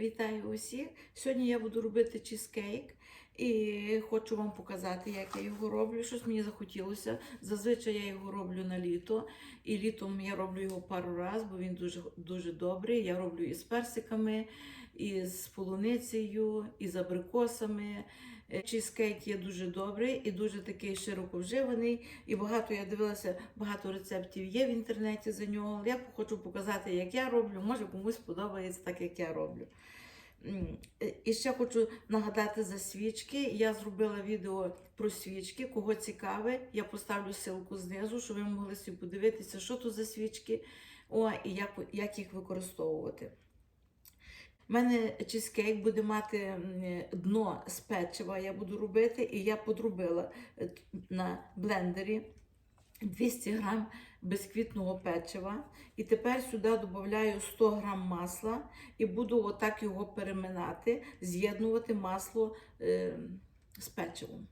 Вітаю усіх! Сьогодні я буду робити чизкейк і хочу вам показати, як я його роблю. Щось мені захотілося. Зазвичай я його роблю на літо. І літом я роблю його пару разів, бо він дуже, дуже добрий. Я роблю і з персиками, і з полуницею, і з абрикосами. Е, Чизкейк є дуже добрий і дуже такий широко вживаний. І багато я дивилася, багато рецептів є в інтернеті за нього. Я хочу показати, як я роблю. Може комусь подобається так, як я роблю. Е, І ще хочу нагадати за свічки. Я зробила відео про свічки. Кого цікаве, я поставлю ссылку знизу, щоб ви могли собі подивитися, що то за свічки, о, і як, як їх використовувати. У мене чизкейк буде мати дно з печива, я буду робити, і я подрубила е, на блендері 200 грам безквітного печива. І тепер сюди додаю 100 грам масла і буду отак його переминати, з'єднувати масло е, з печивом.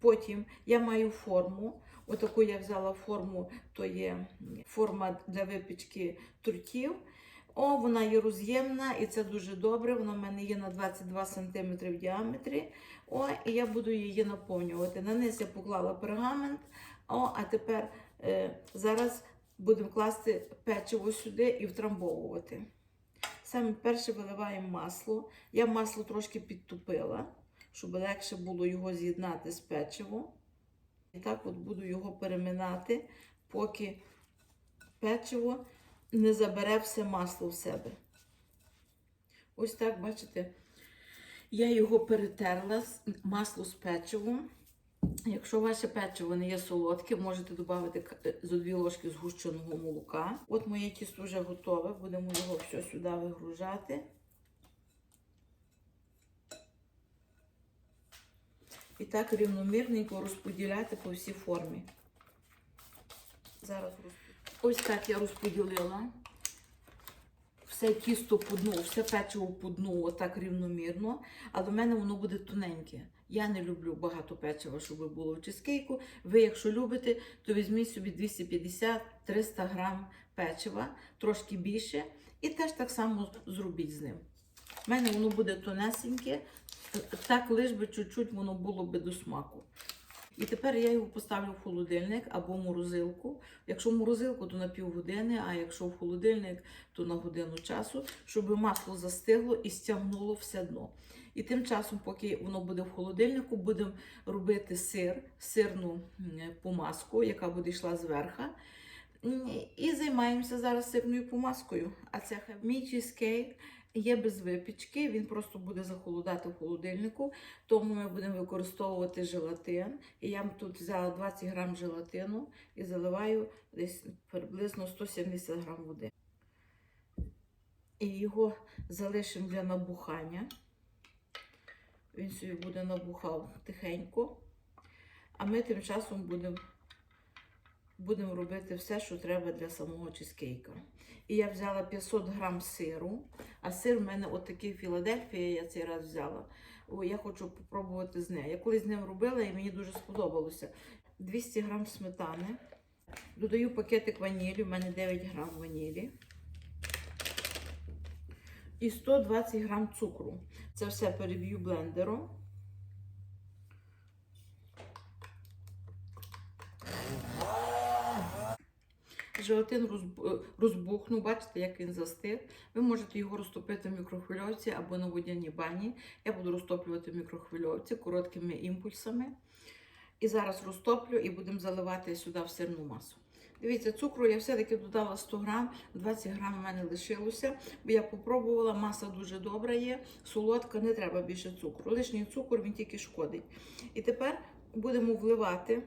Потім я маю форму. Отаку я взяла форму, то є форма для випічки тортів. О, вона є роз'ємна і це дуже добре. Вона в мене є на 22 см в діаметрі. О, і я буду її наповнювати. На низ я поклала пергамент. О, а тепер е, зараз будемо класти печиво сюди і втрамбовувати. Саме перше виливаємо масло. Я масло трошки підтупила, щоб легше було його з'єднати з печивом. І так от буду його переминати, поки печиво не забере все масло в себе. Ось так, бачите, я його перетерла, масло з печивом. Якщо ваше печиво не є солодке, можете додати к- зо дві ложки згущеного молока. От моє тісто вже готове, будемо його все сюди вигружати. І так рівномірненько розподіляти по всій формі. Зараз розподілю. Ось так я розподілила. Все тісто по дну, все печиво по дну, отак рівномірно, але в мене воно буде тоненьке. Я не люблю багато печива, щоб було в чизкейку. Ви, якщо любите, то візьміть собі 250-300 грам печива, трошки більше, і теж так само зробіть з ним. У мене воно буде тонесеньке, так лиш би чуть-чуть воно було би до смаку. І тепер я його поставлю в холодильник або морозилку. Якщо в морозилку, то на півгодини, а якщо в холодильник, то на годину часу, щоб масло застигло і стягнуло все дно. І тим часом, поки воно буде в холодильнику, будемо робити сир, сирну помазку, яка буде йшла зверху. І займаємося зараз сирною помазкою. А це мій чизкейк є без випічки, він просто буде захолодати в холодильнику, тому ми будемо використовувати желатин. І я тут взяла 20 грам желатину і заливаю десь приблизно 170 грам води. І його залишимо для набухання. Він собі буде набухав тихенько. А ми тим часом будемо будемо робити все, що треба для самого чизкейка. І я взяла 500 грам сиру, а сир в мене отакий Філадельфія, я цей раз взяла. О, я хочу попробувати з нею. Я колись з ним робила і мені дуже сподобалося. 200 грам сметани. Додаю пакетик ванілі, в мене 9 грам ванілі. І 120 грам цукру. Це все переб'ю блендером. Желатин розб- розбухнув, бачите, як він застиг. Ви можете його розтопити в мікрохвильовці або на водяній бані. Я буду розтоплювати в мікрохвильовці короткими імпульсами. І зараз розтоплю і будемо заливати сюди в сирну масу. Дивіться, цукру я все-таки додала 100 грам, 20 грам у мене лишилося, бо я попробувала, маса дуже добра є, солодка, не треба більше цукру. Лишній цукор він тільки шкодить. І тепер будемо вливати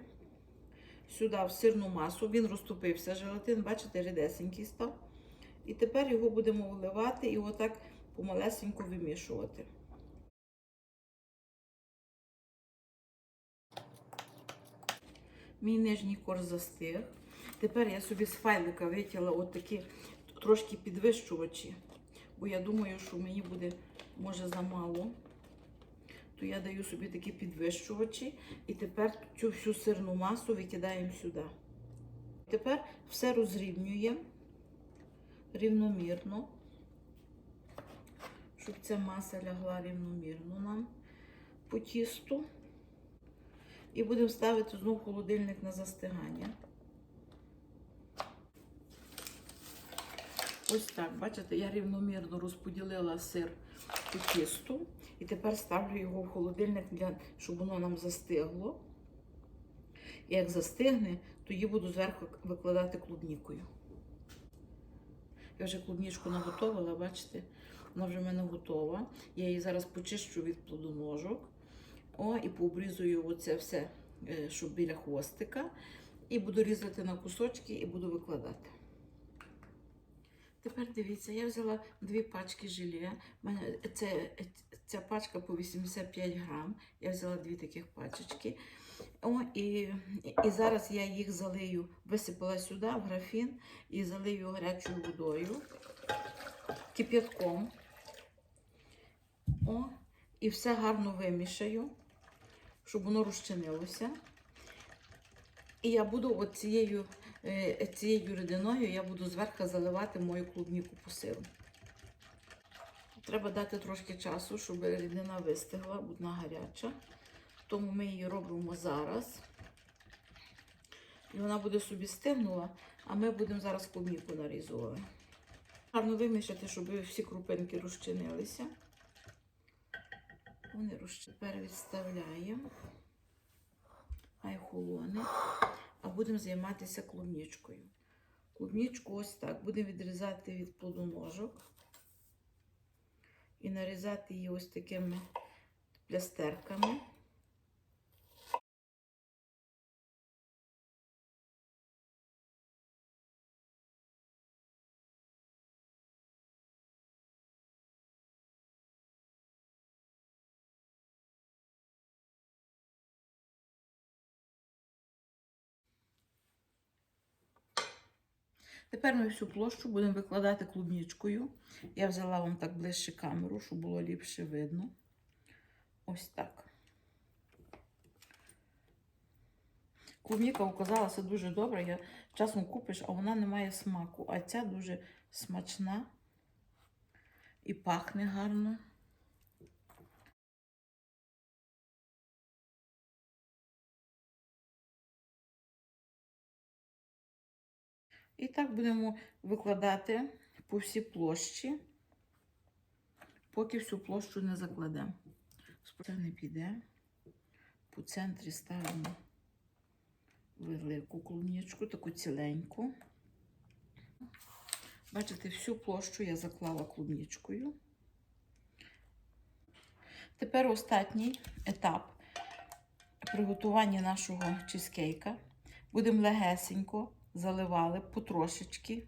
сюди в сирну масу. Він розтопився, желатин, бачите, рідесенький став. І тепер його будемо вливати і отак помалесенько вимішувати. Мій нижній корж застиг. Тепер я собі з файлика витягла отакі трошки підвищувачі, бо я думаю, що мені буде, може, замало. То я даю собі такі підвищувачі і тепер цю всю сирну масу викидаємо сюди. Тепер все розрівнюємо рівномірно, щоб ця маса лягла рівномірно нам по тісту. І будемо ставити знову холодильник на застигання. Ось так, бачите, я рівномірно розподілила сир тісту. І тепер ставлю його в холодильник, для, щоб воно нам застигло. І як застигне, тоді буду зверху викладати клубнікою. Я вже клубнічку наготовила, бачите, вона вже в мене готова. Я її зараз почищу від плодоножок. О, і пообрізую оце все, е, щоб біля хвостика. І буду різати на кусочки і буду викладати. Тепер дивіться, я взяла дві пачки желе. Це, ця пачка по 85 грам. Я взяла дві таких пачечки. О, і, і зараз я їх залию, висипала сюди в графін і залию гарячою водою, кип'ятком. О, і все гарно вимішаю, щоб воно розчинилося. І я буду от цією, цією рідиною я буду зверху заливати мою клубніку по сиру. Треба дати трошки часу, щоб рідина вистигла, бо вона гаряча. Тому ми її робимо зараз. І вона буде собі стигнула, а ми будемо зараз клубніку нарізувати. Гарно вимішати, щоб всі крупинки розчинилися. Вони розчинилися. Тепер відставляємо. Хай холоне. А будемо займатися клубнічкою. Клубнічку ось так. Будемо відрізати від плодоножок і нарізати її ось такими плястерками. Тепер ми всю площу будемо викладати клубнічкою. Я взяла вам так ближче камеру, щоб було ліпше видно. Ось так. Клубніка оказалася дуже добра. Я часом купиш, а вона не має смаку. А ця дуже смачна і пахне гарно. І так будемо викладати по всій площі, поки всю площу не закладемо. Це не піде. По центрі ставимо велику клубничку, таку ціленьку. Бачите, всю площу я заклала клубничкою. Тепер останній етап приготування нашого чизкейка. Будемо легесенько заливали потрошечки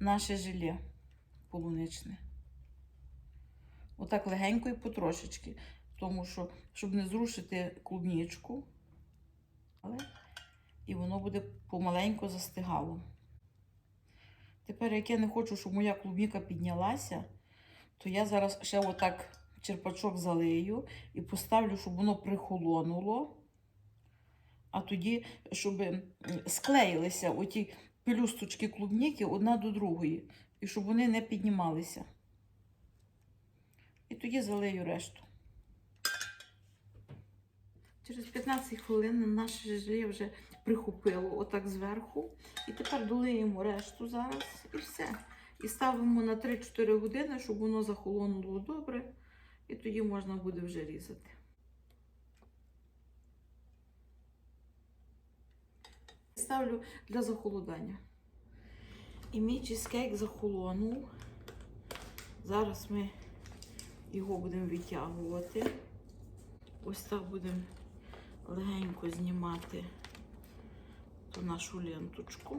наше желе полуничне. Отак легенько і потрошечки. Тому що, щоб не зрушити клубнічку, але і воно буде помаленько застигало. Тепер, як я не хочу, щоб моя клубніка піднялася, то я зараз ще отак черпачок залию і поставлю, щоб воно прихолонуло. А тоді, щоб склеїлися оті пелюсточки клубніки одна до другої, і щоб вони не піднімалися. І тоді залию решту. Через 15 хвилин наше желе вже прихопило отак зверху. І тепер долиємо решту зараз і все. І ставимо на 3-4 години, щоб воно захолонуло добре. І тоді можна буде вже різати. Ставлю для захолодання. І мій чизкейк захолонув. Зараз ми його будемо витягувати. Ось так будемо легенько знімати ту нашу ленточку.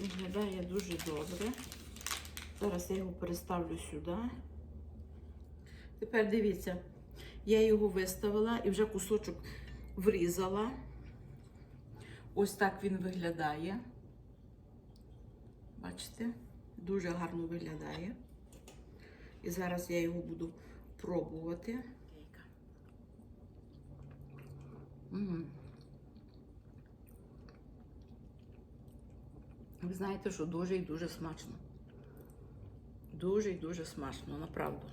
Виглядає дуже добре. Зараз я його переставлю сюди. Тепер дивіться, я його виставила і вже кусочок врізала. Ось так він виглядає. Бачите? Дуже гарно виглядає. І зараз я його буду пробувати. М. Ви знаєте, що дуже і дуже смачно. Дуже і дуже смачно, направду.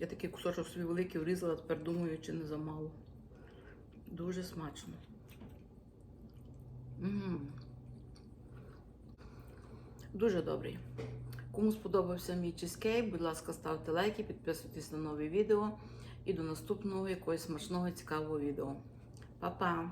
Я такий кусочок собі великий врізала, тепер думаю, чи не замало. Дуже смачно. м Дуже добрий. Кому сподобався мій чизкейк, будь ласка, ставте лайки, підписуйтесь на нові відео і до наступного якогось смачного цікавого відео. Па-па!